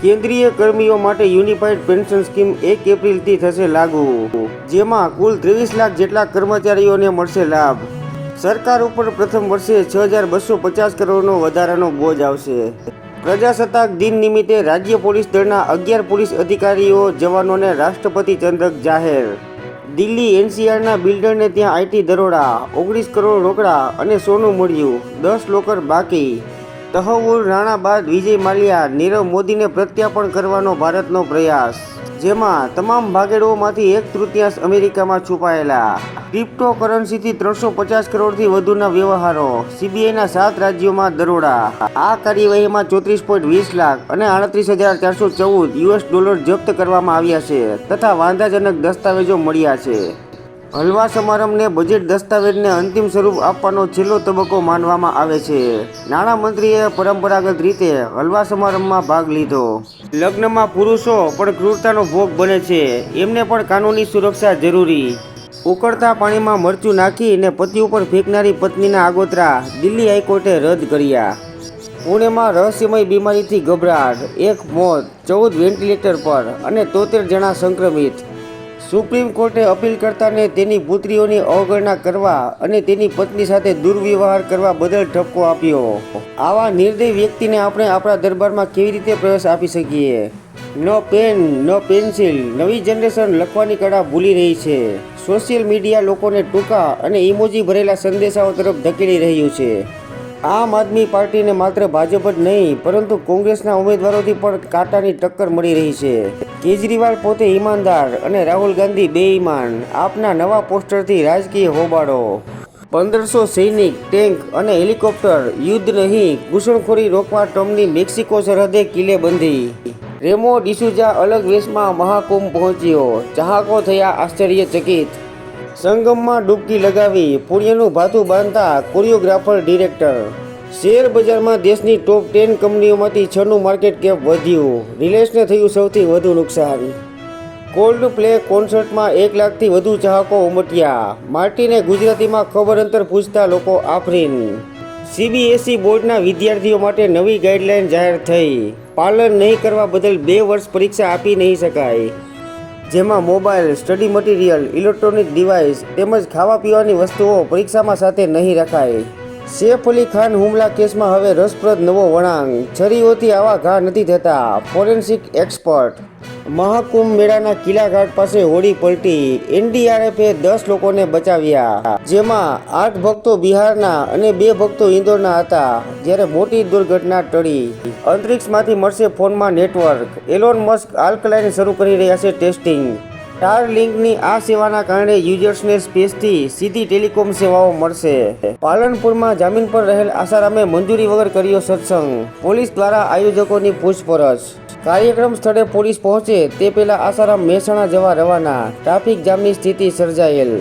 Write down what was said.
કેન્દ્રીય કર્મીઓ માટે યુનિફાઈડ પેન્શન સ્કીમ એક એપ્રિલથી થશે લાગુ, જેમાં કુલ ત્રેવીસ લાખ જેટલા કર્મચારીઓને મળશે લાભ. સરકાર ઉપર પ્રથમ વર્ષે છ હજાર બસો પચાસ કરોડનો વધારાનો બોજ આવશે. પ્રજાસત્તાક દિન નિમિત્તે રાજ્ય પોલીસ દળના અગિયાર પોલીસ અધિકારીઓ, જવાનોને રાષ્ટ્રપતિ ચંદ્રક જાહેર. દિલ્હી એનસીઆરના બિલ્ડરને ત્યાં આઈટી દરોડા, ઓગણીસ કરોડ રોકડા અને સોનું મળ્યું, દસ લોકર બાકી. તહવુર રાણા બાદ વિજય માલ્યા, નીરવ મોદીને પ્રત્યાપણ કરવાનો ભારતનો પ્રયાસ. જેમાં તમામ ભાગેડોમાંથી એક તૃતીયાંશ અમેરિકામાં છુપાયેલા. ક્રિપ્ટો કરન્સીથી ત્રણસો પચાસ કરોડથી વધુના વ્યવહારો. સીબીઆઈના સાત રાજ્યોમાં દરોડા. આ કાર્યવાહીમાં ચોત્રીસ પોઈન્ટ વીસ લાખ અને આડત્રીસ હજાર ચારસો ચૌદ યુએસ ડોલર જપ્ત કરવામાં આવ્યા છે તથા વાંધાજનક દસ્તાવેજો મળ્યા છે. હલવા સમારંભને બજેટ દસ્તાવેજને અંતિમ સ્વરૂપ આપવાનો છેલ્લો તબક્કો માનવામાં આવે છે. નાણામંત્રીએ પરંપરાગત રીતે હલવા સમારંભમાં ભાગ લીધો. લગ્નમાં પુરુષો પણ ક્રૂરતાનો ભોગ બને છે. એમને પણ કાનૂની સુરક્ષા જરૂરી. ઉકળતા પાણીમાં મરચું નાખીને પતિ ઉપર ફેંકનારી પત્નીના આગોતરા દિલ્હી હાઈકોર્ટે રદ કર્યા. પુણેમાં રહસ્યમય બીમારીથી ગભરાટ. એક મોત, ચૌદ વેન્ટિલેટર પર અને તોતેર જણા સંક્રમિત. સુપ્રીમ કોર્ટે અપીલ કરતાને તેની પુત્રીઓની અવગણના કરવા અને તેની પત્ની સાથે દુર્વ્યવહાર કરવા બદલ ઠપકો આપ્યો. આવા નિર્દય વ્યક્તિને આપણે આપણા દરબારમાં કેવી રીતે પ્રવેશ આપી શકીએ? નો પેન, નો પેન્સિલ, નવી જનરેશન લખવાની કળા ભૂલી રહી છે. સોશિયલ મીડિયા લોકોને ટૂંકા અને ઇમોજી ભરેલા સંદેશાઓ તરફ ધકેલી રહ્યું છે. આમ આદમી પાર્ટીને માત્ર ભાજપ જ નહીં, પરંતુ કોંગ્રેસના ઉમેદવારોથી પણ કાંટાની ટક્કર મળી રહી છે. કેજરીવાલ પોતે ઈમાનદાર અને રાહુલ ગાંધી બેઈમાન. આપના નવા પોસ્ટરથી રાજકીય હોબાળો. પંદરસો સૈનિક, ટેન્ક અને હેલિકોપ્ટર, યુદ્ધ નહીં, ઘૂસણખોરી રોકવા ટ્રમ્પની મેક્સિકો સરહદે કિલ્લેબંધી. રેમો ડિસુજા અલગ વેશમાં મહાકુંભ પહોંચ્યો. ચાહકો થયા આશ્ચર્યચકિત. સંગમમાં ડૂબકી લગાવી પુણ્યનું ભાથું બાંધતા કોરિયોગ્રાફર ડિરેક્ટર. શેર બજારમાં દેશની ટોપ ટેન કંપનીઓમાંથી છનું માર્કેટ કેપ વધ્યું. રિલાયન્સને થયું સૌથી વધુ નુકસાન. કોલ્ડ પ્લે કોન્સર્ટમાં એક લાખથી વધુ ચાહકો ઉમટ્યા. માર્ટીને ગુજરાતીમાં ખબર અંતર પૂછતા લોકો આફરીન. સીબીએસઈ બોર્ડના વિદ્યાર્થીઓ માટે નવી ગાઈડલાઈન જાહેર થઈ. પાલન નહીં કરવા બદલ બે વર્ષ પરીક્ષા આપી નહીં શકાય. જેમાં mobile study material electronic device તેમજ ખાવા પીવાની વસ્તુઓ પરીક્ષામાં સાથે નહીં રખાય. સૈફ અલી ખાન હુમલા કેસમાં હવે રસપ્રદ નવો વળાંક. છરીઓથી આવા ઘા નથી થતા. Forensic expert. મહાકુંભ મેળાના કિલ્લા ઘાટ પાસે હોડી પલટી. એનડીઆરએફે દસ લોકોને બચાવ્યા. જેમાં આઠ ભક્તો બિહારના અને બે ભક્તો ઇન્દોરના હતા. જ્યારે મોટી દુર્ઘટના ટળી. અંતરિક્ષમાંથી મળશે ફોનમાં નેટવર્ક. એલોન મસ્ક આલ્કલાઇન શરૂ કરી રહ્યા છે ટેસ્ટિંગ. સ્ટાર લિંકની આ સેવાના કારણે યુઝર્સને સ્પેસથી સીધી ટેલિકોમ સેવાઓ મળશે. પાલનપુરમાં જામીન પર રહેલ આસારામે મંજૂરી વગર કર્યો સત્સંગ. પોલીસ દ્વારા આયોજકોની પૂછપરછ. કાર્યક્રમ સ્થળે પોલીસ પહોંચે તે પહેલા આસારામ મહેસાણા જવા રવાના. ટ્રાફિક જામની સ્થિતિ સર્જાયેલ.